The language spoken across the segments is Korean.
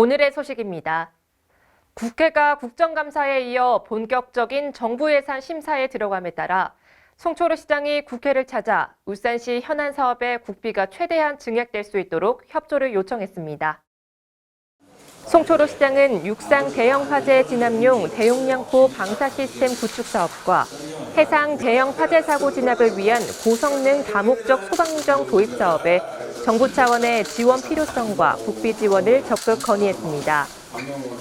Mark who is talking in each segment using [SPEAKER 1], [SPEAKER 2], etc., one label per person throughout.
[SPEAKER 1] 오늘의 소식입니다. 국회가 국정감사에 이어 본격적인 정부 예산 심사에 들어감에 따라 송초로 시장이 국회를 찾아 울산시 현안 사업의 국비가 최대한 증액될 수 있도록 협조를 요청했습니다. 송초로 시장은 육상 대형 화재 진압용 대용량포 방사 시스템 구축 사업과 해상 대형 화재 사고 진압을 위한 고성능 다목적 소방정 도입 사업에 정부 차원의 지원 필요성과 국비 지원을 적극 건의했습니다.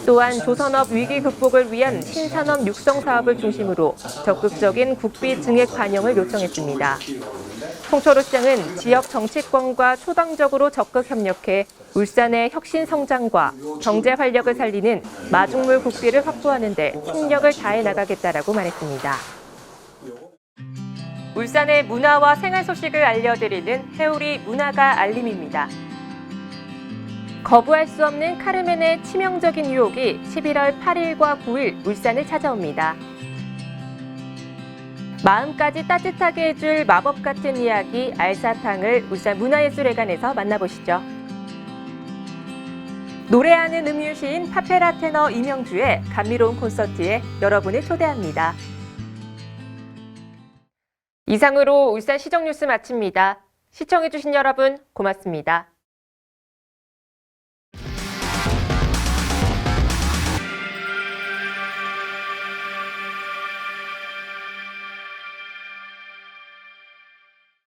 [SPEAKER 1] 또한 조선업 위기 극복을 위한 신산업 육성 사업을 중심으로 적극적인 국비 증액 반영을 요청했습니다. 송초로 시장은 지역 정치권과 초당적으로 적극 협력해 울산의 혁신 성장과 경제 활력을 살리는 마중물 국비를 확보하는 데 총력을 다해 나가겠다라고 말했습니다. 울산의 문화와 생활 소식을 알려드리는 해우리 문화가 알림입니다. 거부할 수 없는 카르멘의 치명적인 유혹이 11월 8일과 9일 울산을 찾아옵니다. 마음까지 따뜻하게 해줄 마법 같은 이야기 알사탕을 울산 문화예술회관에서 만나보시죠. 노래하는 음유시인 파페라 테너 이명주의 감미로운 콘서트에 여러분을 초대합니다. 이상으로 울산 시정 뉴스 마칩니다. 시청해주신 여러분 고맙습니다.